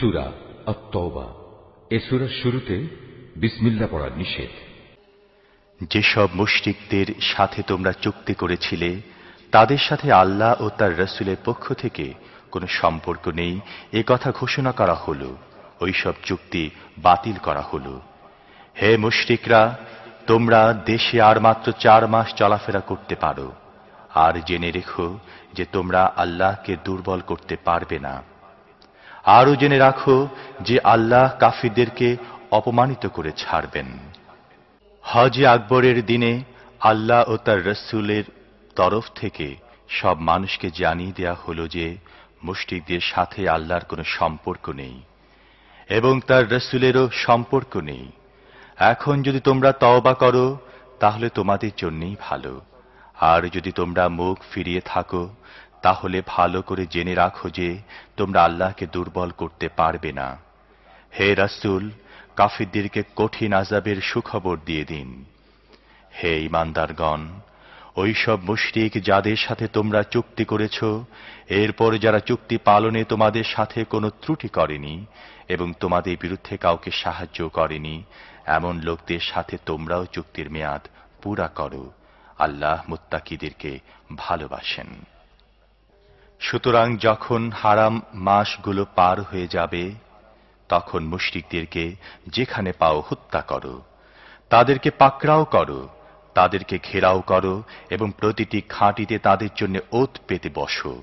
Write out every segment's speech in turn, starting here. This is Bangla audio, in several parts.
সুরা অত্তবা এ সুরার শুরুতে বিসমিল্লা পড়া নিষেধ। যেসব মুশরিকদের সাথে তোমরা চুক্তি করেছিলে, তাদের সাথে আল্লাহ ও তার রসুলের পক্ষ থেকে কোনো সম্পর্ক নেই। এ কথা ঘোষণা করা হলো। ওইসব চুক্তি বাতিল করা হলো। হে মুশরিকরা, তোমরা দেশে আর মাত্র চার মাস চলাফেরা করতে পারো। আর জেনে রেখো যে তোমরা আল্লাহকে দুর্বল করতে পারবে না। আরও জেনে রাখো যে আল্লাহ কাফিরদেরকে অপমানিত করে ছাড়বেন। হজে আকবরের দিনে আল্লাহ ও তার রসুলের তরফ থেকে সব মানুষকে জানিয়ে দেয়া হলো যে মুষ্টিকদের সাথে আল্লাহর কোনো সম্পর্ক নেই এবং তার রসুলেরও সম্পর্ক নেই। এখন যদি তোমরা তওবা করো, তাহলে তোমাদের জন্যেই ভালো। আর যদি তোমরা মুখ ফিরিয়ে থাকো তাহলে ভালো করে জেনে রাখো যে তোমরা আল্লাহকে দুর্বল করতে পারবে না। হে রাসুল, কাফিরদেরকে কঠিন আজাবের সুখবর দিয়ে দিন। হে ইমানদারগণ ওইসব মুশরিক যাদের সাথে তোমরা চুক্তি করেছ, এরপর যারা চুক্তি পালনে তোমাদের সাথে কোনো ত্রুটি করেনি এবং তোমাদের বিরুদ্ধে কাউকে সাহায্য করেনি, এমন লোকদের সাথে তোমরাও চুক্তির মেয়াদ পুরা করো। আল্লাহ মুত্তাকিদেরকে ভালোবাসেন। সুতরাং যখন হারাম মাসগুলো পার হয়ে যাবে, তখন মুশরিকদেরকে যেখানে পাও হত্যা করো। তাদেরকে পাকড়াও করো, তাদেরকে ঘেরাও করো এবং প্রতিটি খাঁটিতে তাদের জন্য ওত পেতে বসো।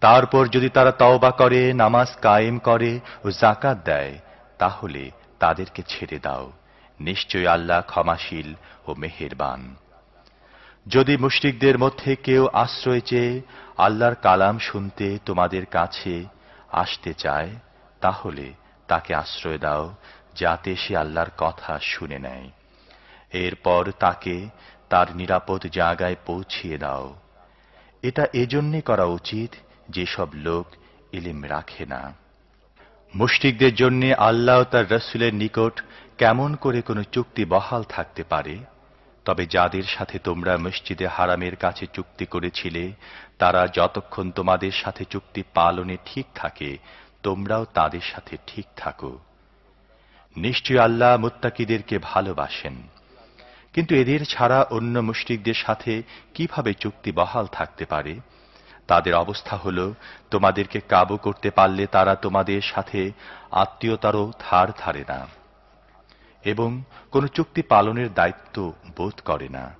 তারপর যদি তারা তওবা করে, নামাজ কায়েম করে ও জাকাত দেয়, তাহলে তাদেরকে ছেড়ে দাও। নিশ্চয় আল্লাহ ক্ষমাশীল ও মেহেরবান। যদি মুশরিকদের মধ্যে কেউ আশ্রয় চেয়ে আল্লাহর কালাম শুনতে তোমাদের কাছে আসতে চায়, তাহলে তাকে আশ্রয় দাও, যাতে সে আল্লাহর কথা শুনে নেয়। এরপর তাকে তার নিরাপদ জায়গায় পৌঁছিয়ে দাও। এটা এজন্যে করা উচিত যেসব লোক ইলিম রাখে না। মুশরিকদের জন্য আল্লাহ তার রসুলের নিকট কেমন করে কোনো চুক্তি বহাল থাকতে পারে? তবে যাদের সাথে তোমরা মসজিদে হারামের কাছে চুক্তি করেছিলে, তারা যতক্ষণ তোমাদের সাথে চুক্তি পালনে ঠিক থাকে, তোমরাও তাদের সাথে ঠিক থাকো। নিশ্চয় আল্লাহ মুত্তাকিদেরকে ভালোবাসেন। কিন্তু এদের ছাড়া অন্য মুশরিকদের সাথে কীভাবে চুক্তি বহাল থাকতে পারে? তাদের অবস্থা হল, তোমাদেরকে কাবু করতে পারলে তারা তোমাদের সাথে আত্মীয়তারও ধার ধারে না। এবং কোন চুক্তি পালনের দায়িত্ব বোধ করে না।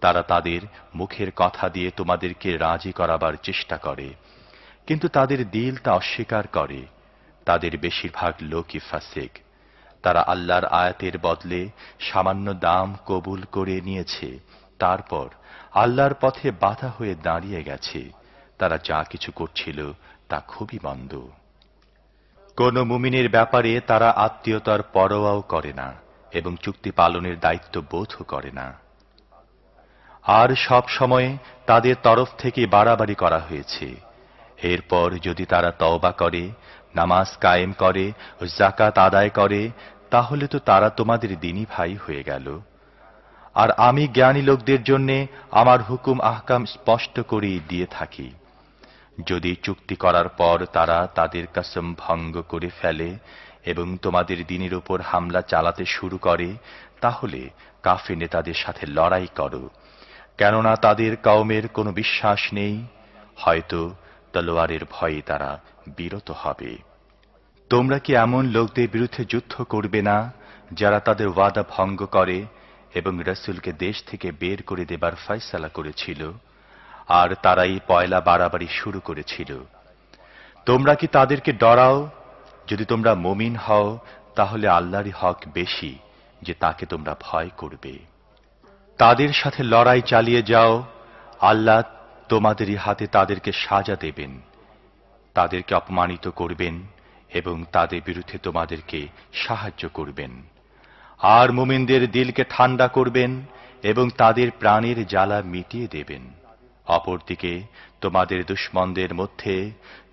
তারা তাদের মুখের কথা দিয়ে তোমাদেরকে রাজি করাবার চেষ্টা করে। কিন্তু তাদের দিল তা অস্বীকার করে। তাদের বেশিরভাগ লোকই ফাসেক। তারা আল্লাহর আয়াতের বদলে সামান্য দাম কবুল করে নিয়েছে। তারপর আল্লাহর পথে বাধা হয়ে দাঁড়িয়ে গেছে। তারা যা কিছু করছিল তা খুবই মন্দ। কোন মুমিনের ব্যাপারে তারা আত্মীয়তার পরোয়াও করে না এবং চুক্তি পালনের দায়িত্ব বোধও করে না। আর সব সময়ে তাদের তরফ থেকে বাড়াবাড়ি করা হয়েছে। এরপর যদি তারা তওবা করে, নামাজ কায়েম করে জাকাত আদায় করে, তাহলে তো তারা তোমাদের দিনী ভাই হয়ে গেল। আর আমি জ্ঞানী লোকদের জন্যে আমার হুকুম আহকাম স্পষ্ট করেই দিয়ে থাকি। যদি চুক্তি করার পর তারা তাদের কাসম ভঙ্গ করে ফেলে এবং তোমাদের দিনের উপর হামলা চালাতে শুরু করে, তাহলে কাফে নেতাদের সাথে লড়াই করো। কেননা তাদের কওমের কোনো বিশ্বাস নেই, হয়তো তলোয়ারের ভয়ে তারা বিরত হবে। তোমরা কি এমন লোকদের বিরুদ্ধে যুদ্ধ করবে না, যারা তাদের ওয়াদা ভঙ্গ করে এবং রসুলকে দেশ থেকে বের করে দেবার ফয়সালা করেছিল? আর তারাই পয়লা বাড়াবাড়ি শুরু করেছিল। তোমরা কি তাদেরকে ডরাও? যদি তোমরা মমিন হও, তাহলে আল্লাহরই হক বেশি, যে তাকে তোমরা ভয় করবে। তাদের সাথে লড়াই চালিয়ে যাও, আল্লাহ তোমাদেরই হাতে তাদেরকে সাজা দেবেন। তাদেরকে অপমানিত করবেন এবং তাদের বিরুদ্ধে তোমাদেরকে সাহায্য করবেন। আর মুমিনদের দিলকে ঠান্ডা করবেন এবং তাদের প্রাণের জ্বালা মিটিয়ে দেবেন। অপরদিকে, তোমাদের দুশ্মনদের মধ্যে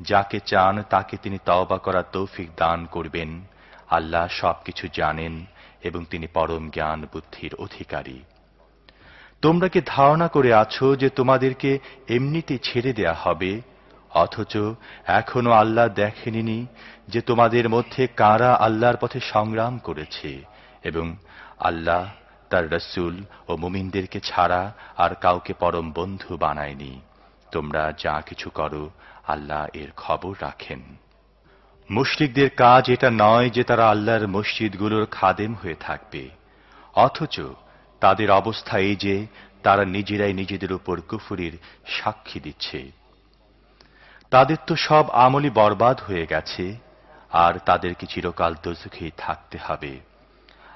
যাকে চান তাকে তিনি তওবা করার তৌফিক দান করবেন। আল্লাহ সবকিছু জানেন এবং তিনি পরম জ্ঞান বুদ্ধির অধিকারী। তোমরা কি ধারণা করে আছো যে তোমাদেরকে এমনিতে ছেড়ে দেয়া হবে? অথচ এখনও আল্লাহ দেখেনি যে তোমাদের মধ্যে কারা আল্লাহর পথে সংগ্রাম করেছে এবং আল্লাহ তার রসুল ও মুমিনদেরকে ছাড়া আর কাউকে পরম বন্ধু বানায়নি। তোমরা যা কিছু করো, আল্লাহ এর খবর রাখেন। মুশরিকদের কাজ এটা নয় যে তারা আল্লাহর মসজিদগুলোর খাদেম হয়ে থাকবে। অথচ তাদের অবস্থা এই যে, তারা নিজেরাই নিজেদের উপর কুফুরির সাক্ষী দিচ্ছে। তাদের তো সব আমলি বরবাদ হয়ে গেছে, আর তাদেরকে চিরকাল দোজখেই থাকতে হবে।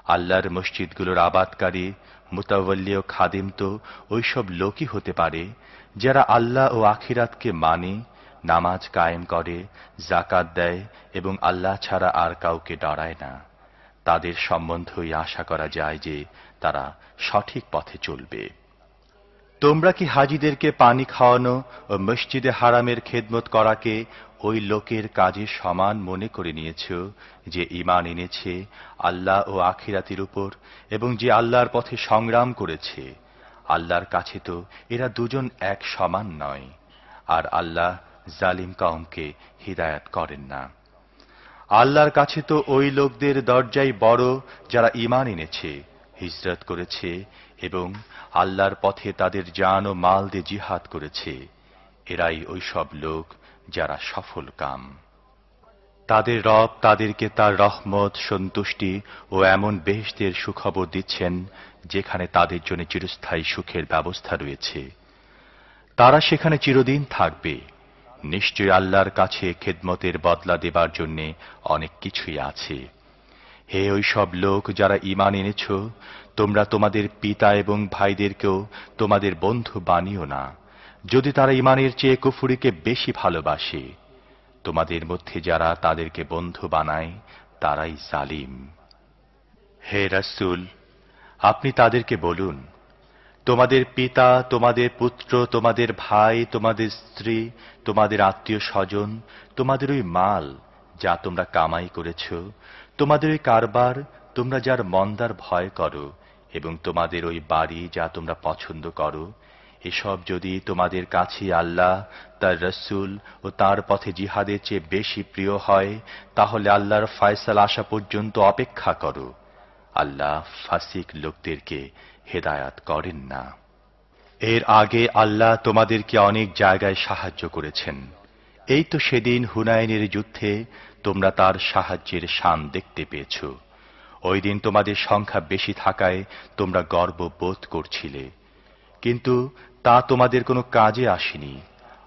আল্লাহর মসজিদগুলোর আবাদকারী মুতাবল্লি ও খাদিম তো ওইসব লোকই হতে পারে, যারা আল্লাহ ও আখিরাতকে মানে নামাজ কায়েম করে জাকাত দেয় এবং আল্লাহ ছাড়া আর কাউকে ডরায় না। তাদের সম্বন্ধই আশা করা যায় যে তারা সঠিক পথে চলবে। তোমরা কি হাজিদেরকে পানি খাওয়ানো ও মসজিদে হারামের খেদমত করাকে ওই লোকের কাজে সমান মনে করে নিয়েছ যে ইমান এনেছে আল্লাহ ও আখিরাতির উপর এবং যে আল্লাহর পথে সংগ্রাম করেছে? আল্লাহর কাছে তো এরা দুজন এক সমান নয়, আর আল্লাহ জালিম কওমকে হিদায়াত করেন না। আল্লাহর কাছে তো ওই লোকদের দরজাই বড় যারা ইমান এনেছে, হিজরত করেছে এবং আল্লাহর পথে তাদের জান ও মাল দিয়ে জিহাদ করেছে। এরাই ওই সব লোক যারা সফল কাম। তাদের রব তাদেরকে তার রহমত, সন্তুষ্টি ও এমন বেহেশতের সুখবর দিচ্ছেন যেখানে তাদের জন্য চিরস্থায়ী সুখের ব্যবস্থা রয়েছে। তারা সেখানে চিরদিন থাকবে। নিশ্চয় আল্লাহর কাছে খেদমতের বদলা দেবার জন্য অনেক কিছুই আছে। হে ওই সব লোক যারা ইমান এনেছ তোমরা তোমাদের পিতা এবং ভাইদেরকেও তোমাদের বন্ধু বানিও না। যদি তারা ইমানের চেয়ে কুফুরিকে বেশি ভালোবাসে, তোমাদের মধ্যে যারা তাদেরকে বন্ধু বানায়, তারাই জালিম। হে রাসূল, আপনি তাদেরকে বলুন, তোমাদের পিতা, তোমাদের পুত্র, তোমাদের ভাই, তোমাদের স্ত্রী, তোমাদের আত্মীয় স্বজন, তোমাদের ওই মাল যা তোমরা কামাই করেছ, তোমাদের ওই কারবার তোমরা যার মন্দার ভয় করো এবং তোমাদের ওই বাড়ি যা তোমরা পছন্দ করো, এসব যদি তোমাদের কাছে আল্লাহ, তার রসুল ও তার পথে জিহাদের চেয়ে বেশি প্রিয় হয়, তাহলে আল্লাহর ফয়সাল আসা পর্যন্ত অপেক্ষা করো। আল্লাহ ফাসিক লোকদেরকে হেদায়াত করেন না। এর আগে আল্লাহ তোমাদেরকে অনেক জায়গায় সাহায্য করেছেন। এই তো সেদিন হুনায়নের যুদ্ধে তোমরা তার সাহায্যের শান দেখতে পেয়েছ। ওই দিন তোমাদের সংখ্যা বেশি থাকায় তোমরা গর্ব বোধ করছিলে। কিন্তু তা তোমাদের কোনো কাজে আসেনি।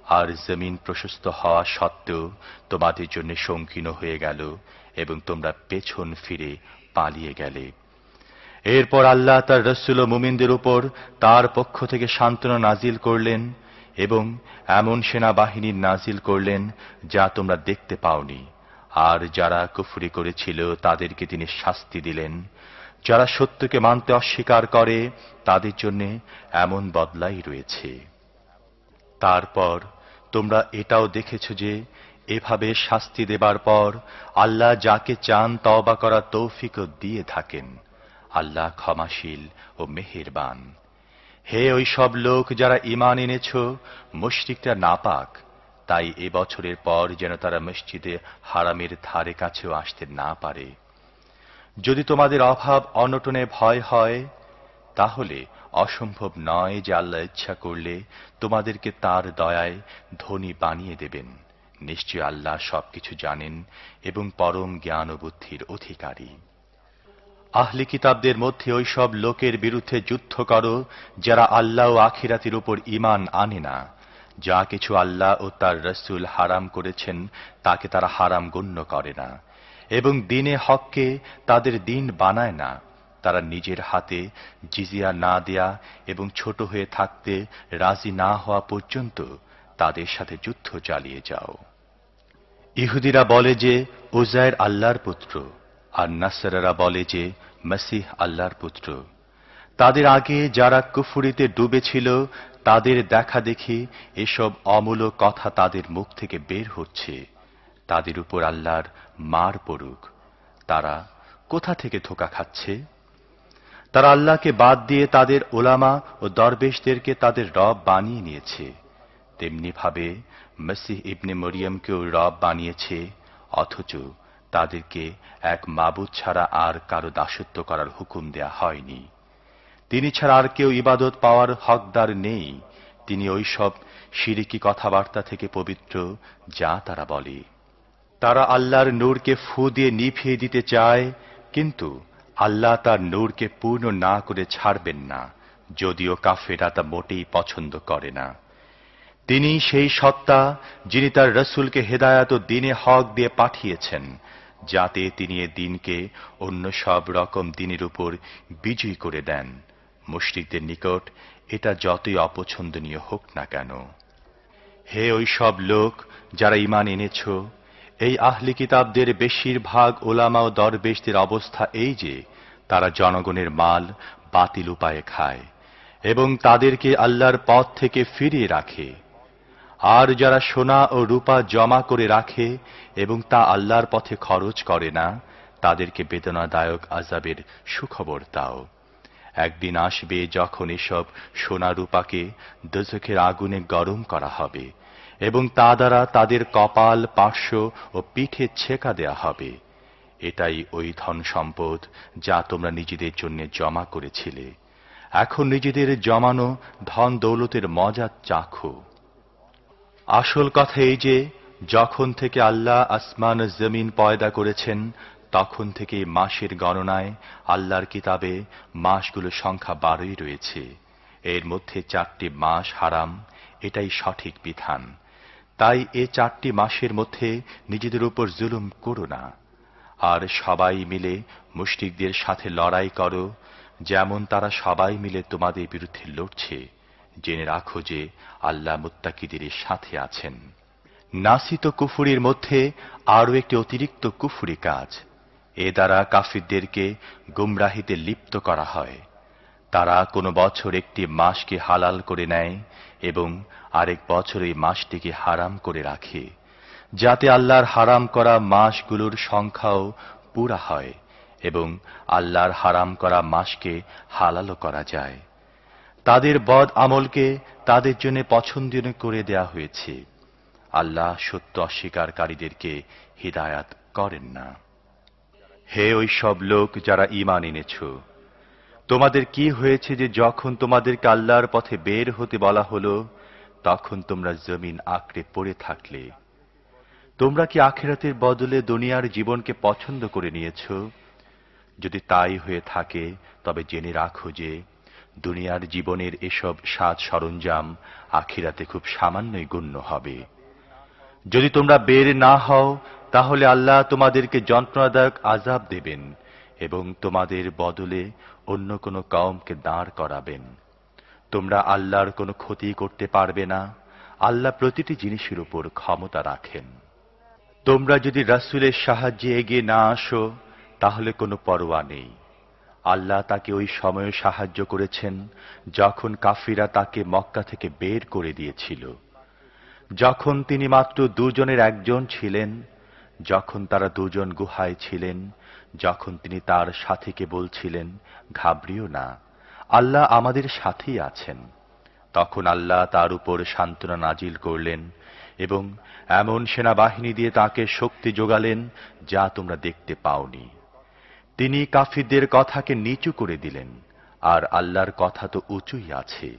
আর জমিন প্রশস্ত হওয়া সত্ত্বেও তোমাদের জন্য সংকীর্ণ হয়ে গেল এবং তোমরা পেছন ফিরে পালিয়ে গেলে। এরপর আল্লাহ তার রসুল মুমিনদের উপর তার পক্ষ থেকে সান্ত্বনা নাজিল করলেন এবং এমন সেনাবাহিনীর নাজিল করলেন যা তোমরা দেখতে পাওনি। আর যারা কুফরি করেছিল, তাদেরকে তিনি শাস্তি দিলেন। যারা সত্যকে মানতে অস্বীকার করে, তাদের জন্য এমন বদলাই রয়েছে। তারপর তোমরা এটাও দেখেছ যে, এভাবে শাস্তি দেবার পর আল্লাহ যাকে চান তওবা করা তৌফিকও দিয়ে থাকেন। আল্লাহ ক্ষমাশীল ও মেহেরবান। হে ওই সব লোক যারা ইমান এনেছ মুশরিকটা নাপাক। তাই এ বছরের পর যেন তারা মসজিদে হারামের ধারে কাছেও আসতে না পারে। যদি তোমাদের অভাব অনটনে ভয় হয়, তাহলে অসম্ভব নয় যে আল্লাহ ইচ্ছা করলে তোমাদেরকে তার দয়ায় ধনী বানিয়ে দেবেন। নিশ্চয় আল্লাহ সবকিছু জানেন এবং পরম জ্ঞান ও বুদ্ধির অধিকারী। আহলি কিতাবদের মধ্যে ওই সব লোকের বিরুদ্ধে যুদ্ধ করো যারা আল্লাহ ও আখিরাতির উপর ইমান আনে না। যা কিছু আল্লাহ ও তার রসুল হারাম করেছেন, তাকে তারা হারাম গণ্য করে না। এবং দিনে হককে তাদের দিন বানায় না। তারা নিজের হাতে জিজিয়া না দেয়া এবং ছোট হয়ে থাকতে রাজি না হওয়া পর্যন্ত তাদের সাথে যুদ্ধ চালিয়ে যাও। ইহুদিরা বলে যে ওজায়ের আল্লাহর পুত্র, আর নাসারারা বলে যে, মসিহ আল্লাহর পুত্র। তাদের আগে যারা কুফুরিতে ডুবেছিল তাদের দেখা দেখি এসব অমূলক কথা তাদের মুখ থেকে বের হচ্ছে। তাদের উপর আল্লাহর মার পড়ুক। তারা কোথা থেকে ধোকা খাচ্ছে? তারা আল্লাহকে বাদ দিয়ে তাদের ওলামা ও দরবেশদেরকে তাদের রব বানিয়ে নিয়েছে। তেমনিভাবে মসিহ ইবনে মরিয়মকেও রব বানিয়েছে, অথচ তাদেরকে এক মাবুদ ছাড়া আর কারও দাসত্ব করার হুকুম দেয়া হয়নি। তিনি ছাড়া আর কেউ ইবাদত পাওয়ার হকদার নেই। তিনি ওইসব সিরিকি কথাবার্তা থেকে পবিত্র, যা তারা বলে। তারা আল্লাহর নূরকে ফু দিয়ে নিভিয়ে দিতে চায়, কিন্তু আল্লাহ তার নূরকে পূর্ণ না করে ছাড়বেন না, যদিও কাফেরা তা মোটেই পছন্দ করে না। তিনি সেই সত্তা, যিনি তার রসুলকে হেদায়াত ও দিনে হক দিয়ে পাঠিয়েছেন, যাতে তিনি এ দিনকে অন্য সব রকম দিনের উপর বিজয়ী করে দেন। মুশরিকদের নিকট এটা যতই অপছন্দনীয় হোক না কেন। হে ওই সব লোক যারা ইমান এনেছ, এই আহলি কিতাবদের বেশিরভাগ ওলামা ও দরবেশদের অবস্থা এই যে, তারা জনগণের মাল বাতিল উপায়ে খায় এবং তাদেরকে আল্লাহর পথ থেকে ফিরিয়ে রাখে। আর যারা সোনা ও রূপা জমা করে রাখে এবং তা আল্লাহর পথে খরচ করে না, তাদেরকে বেদনাদায়ক আজাবের সুখবর দাও। একদিন আসবে যখন এসব সোনা রূপাকে দোজখের আগুনে গরম করা হবে, এবং তা দ্বারা তাদের কপাল, পার্শ্ব ও পিঠে ছেকা দেয়া হবে। এটাই ওই ধন সম্পদ যা তোমরা নিজেদের জন্য জমা করেছিলে। এখন নিজেদের জমানো ধন দৌলতের মজা চাখো। আসল কথা এই যে, যখন থেকে আল্লাহ আসমান জমিন পয়দা করেছেন তখন থেকে মাসের গণনায় আল্লাহর কিতাবে মাসগুলো সংখ্যা বারোই রয়েছে। এর মধ্যে চারটি মাস হারাম, এটাই সঠিক বিধান। তাই এ চারটি মাসের মধ্যে নিজেদের উপর জুলুম করো না। আর সবাই মিলে মুশরিকদের সাথে লড়াই করো, যেমন তারা সবাই মিলে তোমাদের বিরুদ্ধে লড়ছে। জেনে রাখো যে আল্লাহ মুত্তাকিদের সাথে আছেন। নাসিত কুফুরির মধ্যে আরও একটি অতিরিক্ত কুফুরি কাজ। এ দ্বারা কাফিরদেরকে গুমরাহিতে লিপ্ত করা হয়। তারা কোনো বছর একটি মাসকে হালাল করে নেয় এবং আরেক বছর এই মাসটিকে হারাম করে রাখে, যাতে আল্লাহর হারাম করা মাসগুলোর সংখ্যাও পুরা হয় এবং আল্লাহর হারাম করা মাসকে হালালও করা যায়। তাদের বদ আমলকে তাদের জন্য পছন্দনীয় করে দেয়া হয়েছে। আল্লাহ সত্য অস্বীকারীদেরকে হিদায়াত করেন না। হে ওই সব লোক যারা ইমান এনেছ। তোমাদের কি হয়েছে যে যখন তোমাদের কাল্লার পথে বের হতে বলা হলো, তখন তোমরা জমিন আঁকড়ে পড়ে থাকলে। তোমরা কি আখেরাতের বদলে দুনিয়ার জীবনকে পছন্দ করে নিয়েছ? যদি তাই হয়ে থাকে, তবে জেনে রাখো যে দুনিয়ার জীবনের এসব সাজ সরঞ্জাম আখিরাতে খুব সামান্যই গণ্য হবে। যদি তোমরা বের না হও তাহলে আল্লাহ তোমাদেরকে যন্ত্রণাদায়ক আজাব দেবেন এবং তোমাদের বদলে অন্য কোনো কওমকে দাঁড় করাবেন। তোমরা আল্লাহর কোনো ক্ষতি করতে পারবে না। আল্লাহ প্রতিটি জিনিসের উপর ক্ষমতা রাখেন। তোমরা যদি রাসুলের সাহায্যে এগিয়ে না আসো, তাহলে কোনো পরোয়া নেই। আল্লাহ তাকে ওই সময়ে সাহায্য করেছেন যখন কাফিরা তাকে মক্কা থেকে বের করে দিয়েছিল। যখন তিনি মাত্র দুজনের একজন ছিলেন যখন তারা দুজন গুহায় ছিলেন, যখন তিনি তার সাথীকে বলছিলেন, ঘাবড়িও না, আল্লাহ আমাদের সাথেই আছেন। তখন আল্লাহ তার উপর সান্ত্বনা নাজিল করলেন এবং এমন সেনাবাহিনী দিয়ে তাকে শক্তি যোগালেন যা তোমরা দেখতে পাওনি। তিনি কাফিরদের কথাকে নিচু করে দিলেন, আর আল্লাহর কথা তো উঁচুই আছে,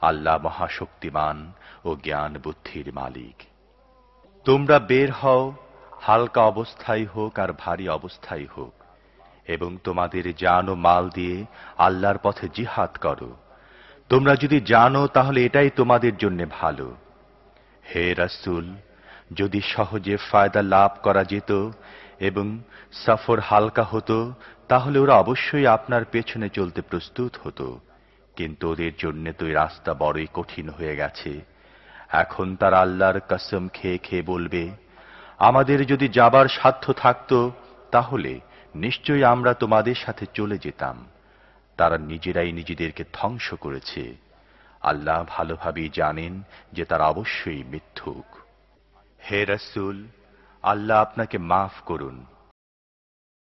আল্লাহ মহাশক্তিমান ও জ্ঞান বুদ্ধির মালিক। তোমরা বের হও হালকা অবস্থায় হোক আর ভারী অবস্থায় হোক, এবং তোমাদের জান ও মাল দিয়ে আল্লাহর পথে জিহাদ করো। তোমরা যদি জানো, তাহলে এটাই তোমাদের জন্য ভালো। হে রাসুল, যদি সহজে ফায়দা লাভ করা যেত এবং সফর হালকা হতো, তাহলে ওরা অবশ্যই আপনার পেছনে চলতে প্রস্তুত হতো। কিন্তু ওদের জন্য তো রাস্তা বড়ই কঠিন হয়ে গেছে। এখন তার আল্লাহর কসম খেয়ে খেয়ে বলবে আমাদের যদি যাবার সাধ্য থাকত, তাহলে নিশ্চয়ই আমরা তোমাদের সাথে চলে যেতাম। তারা নিজেরাই নিজেদেরকে ধ্বংস করেছে। আল্লাহ ভালোভাবেই জানেন যে তারা অবশ্যই মিথ্যুক। হে রসুল, আল্লাহ আপনাকে মাফ করুন।